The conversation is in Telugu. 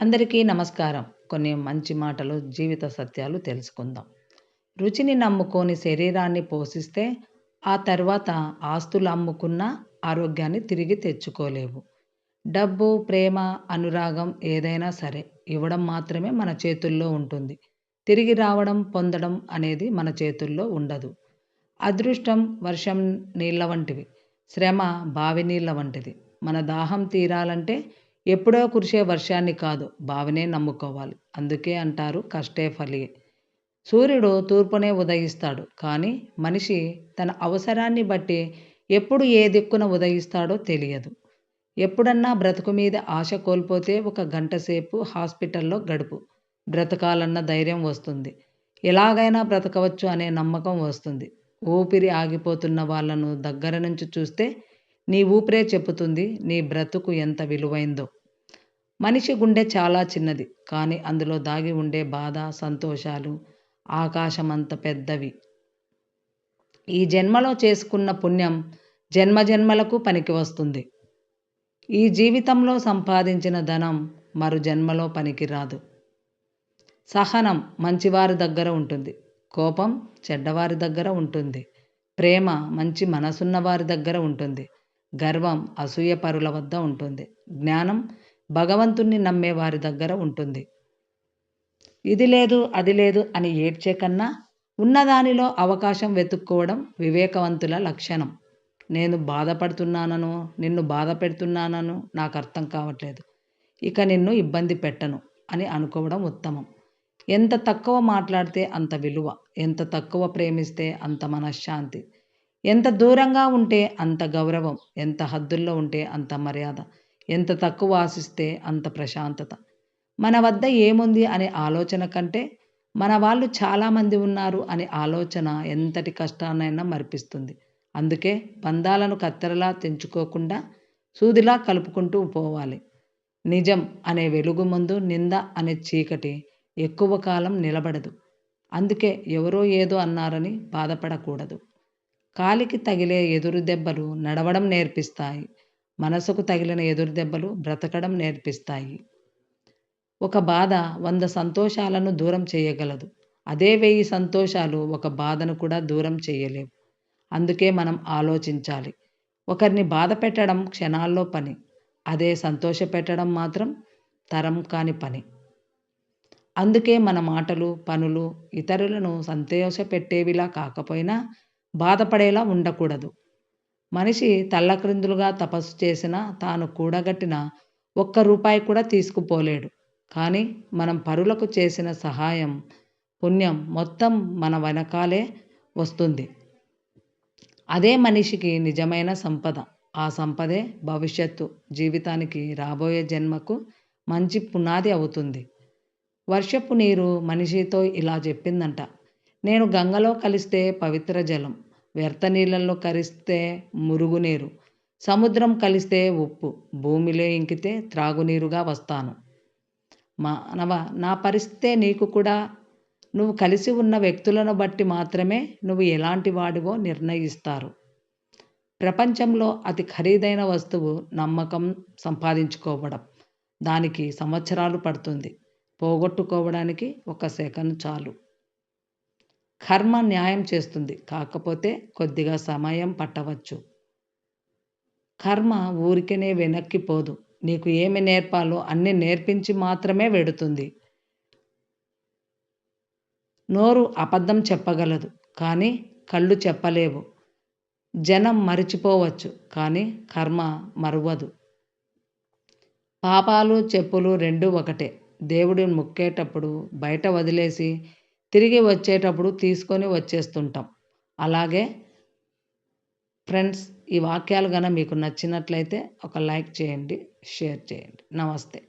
అందరికీ నమస్కారం. కొన్ని మంచి మాటలు జీవిత సత్యాలు తెలుసుకుందాం. రుచిని నమ్ముకొని శరీరాన్ని పోషిస్తే ఆ తర్వాత ఆస్తులు అమ్ముకున్న ఆరోగ్యాన్ని తిరిగి తెచ్చుకోలేవు. డబ్బు ప్రేమ అనురాగం ఏదైనా సరే ఇవ్వడం మాత్రమే మన చేతుల్లో ఉంటుంది. తిరిగి రావడం పొందడం అనేది మన చేతుల్లో ఉండదు. అదృష్టం వర్షం నీళ్ళ వంటివి. శ్రమ బావి నీళ్ళ వంటిది. మన దాహం తీరాలంటే ఎప్పుడో కురిసే వర్షాన్ని కాదు బావినే నమ్ముకోవాలి. అందుకే అంటారు కష్టే ఫలి సూర్యుడు తూర్పునే ఉదయిస్తాడు కానీ మనిషి తన అవసరాన్ని బట్టి ఎప్పుడు ఏ దిక్కున ఉదయిస్తాడో తెలియదు. ఎప్పుడన్నా బ్రతుకు మీద ఆశ కోల్పోతే ఒక గంట సేపు హాస్పిటల్లో గడుపు. బ్రతకాలన్న ధైర్యం వస్తుంది. ఎలాగైనా బ్రతకవచ్చు అనే నమ్మకం వస్తుంది. ఊపిరి ఆగిపోతున్న వాళ్ళను దగ్గర నుంచి చూస్తే నీ ఊపిరే చెబుతుంది నీ బ్రతుకు ఎంత విలువైందో. మనిషి గుండె చాలా చిన్నది కానీ అందులో దాగి ఉండే బాధ సంతోషాలు ఆకాశమంత పెద్దవి. ఈ జన్మలో చేసుకున్న పుణ్యం జన్మజన్మలకు పనికి వస్తుంది. ఈ జీవితంలో సంపాదించిన ధనం మరు జన్మలో పనికిరాదు సహనం మంచివారి దగ్గర ఉంటుంది కోపం చెడ్డవారి దగ్గర ఉంటుంది ప్రేమ మంచి మనసున్న వారి దగ్గర ఉంటుంది గర్వం అసూయ పరుల వద్ద ఉంటుంది. జ్ఞానం భగవంతుణ్ణి నమ్మే వారి దగ్గర ఉంటుంది. ఇది లేదు అది లేదు అని ఏడ్చే కన్నా ఉన్నదానిలో అవకాశం వెతుక్కోవడం వివేకవంతుల లక్షణం. నేను బాధపడుతున్నానను నిన్ను బాధ పెడుతున్నానను నాకు అర్థం కావట్లేదు. ఇక నిన్ను ఇబ్బంది పెట్టను అని అనుకోవడం ఉత్తమం. ఎంత తక్కువ మాట్లాడితే అంత విలువ ఎంత తక్కువ ప్రేమిస్తే అంత మనశ్శాంతి. ఎంత దూరంగా ఉంటే అంత గౌరవం ఎంత హద్దుల్లో ఉంటే అంత మర్యాద ఎంత తక్కువ ఆశిస్తే అంత ప్రశాంతత. మన వద్ద ఏముంది అనే ఆలోచన కంటే మన వాళ్ళు చాలామంది ఉన్నారు అనే ఆలోచన ఎంతటి కష్టాన్నైనా మరిపిస్తుంది. అందుకే పందాలను కత్తెరలా తెంచుకోకుండా సూదిలా కలుపుకుంటూ పోవాలి. నిజం అనే వెలుగు ముందు నింద అనే చీకటి ఎక్కువ కాలం నిలబడదు. అందుకే ఎవరో ఏదో అన్నారని బాధపడకూడదు. కాలికి తగిలే ఎదురు దెబ్బలు నడవడం నేర్పిస్తాయి. మనసుకు తగిలిన ఎదురు దెబ్బలు బ్రతకడం నేర్పిస్తాయి. ఒక బాధ వంద సంతోషాలను దూరం చేయగలదు. అదే వెయ్యి సంతోషాలు ఒక బాధను కూడా దూరం చేయలేవు. అందుకే మనం ఆలోచించాలి. ఒకరిని బాధ పెట్టడం క్షణాల్లో పని. అదే సంతోష పెట్టడం మాత్రం తరం కాని పని. అందుకే మన మాటలు పనులు ఇతరులను సంతోషపెట్టేవిలా కాకపోయినా బాధపడేలా ఉండకూడదు. మనిషి తల్లక్రిందులుగా తపస్సు చేసినా తాను కూడగట్టిన ఒక్క రూపాయి కూడా తీసుకుపోలేడు. కానీ మనం పరులకు చేసిన సహాయం పుణ్యం మొత్తం మన వెనకాలే వస్తుంది. అదే మనిషికి నిజమైన సంపద. ఆ సంపదే భవిష్యత్తు. జీవితానికి రాబోయే జన్మకు మంచి పునాది అవుతుంది. వర్షపు నీరు మనిషితో ఇలా చెప్పిందంట. నేను గంగలో కలిస్తే పవిత్ర జలం వ్యర్థ నీళ్ళల్లో కలిస్తే మురుగునీరు సముద్రం కలిస్తే ఉప్పు భూమిలో ఇంకితే త్రాగునీరుగా వస్తాను. మానవ నా పరిస్థితే నీకు కూడా నువ్వు కలిసి ఉన్న వ్యక్తులను బట్టి మాత్రమే నువ్వు ఎలాంటి వాడివో నిర్ణయిస్తారు. ప్రపంచంలో అతి ఖరీదైన వస్తువు నమ్మకం సంపాదించుకోవడం దానికి సంవత్సరాలు పడుతుంది. పోగొట్టుకోవడానికి ఒక సెకండ్ చాలు. కర్మ న్యాయం చేస్తుంది. కాకపోతే కొద్దిగా సమయం పట్టవచ్చు. కర్మ ఊరికనే వెనక్కిపోదు నీకు ఏమి నేర్పాలో అన్ని నేర్పించి మాత్రమే వెడుతుంది. నోరు అబద్ధం చెప్పగలదు. కానీ కళ్ళు చెప్పలేవు. జనం మరిచిపోవచ్చు. కానీ కర్మ మరువదు. పాపాలు చెప్పులు రెండు ఒకటే. దేవుడిని మొక్కేటప్పుడు బయట వదిలేసి తిరిగి వచ్చేటప్పుడు తీసుకొని వచ్చేస్తుంటాం. అలాగే ఫ్రెండ్స్ ఈ వాక్యాలు కనుక మీకు నచ్చినట్లయితే ఒక లైక్ చేయండి షేర్ చేయండి. నమస్తే.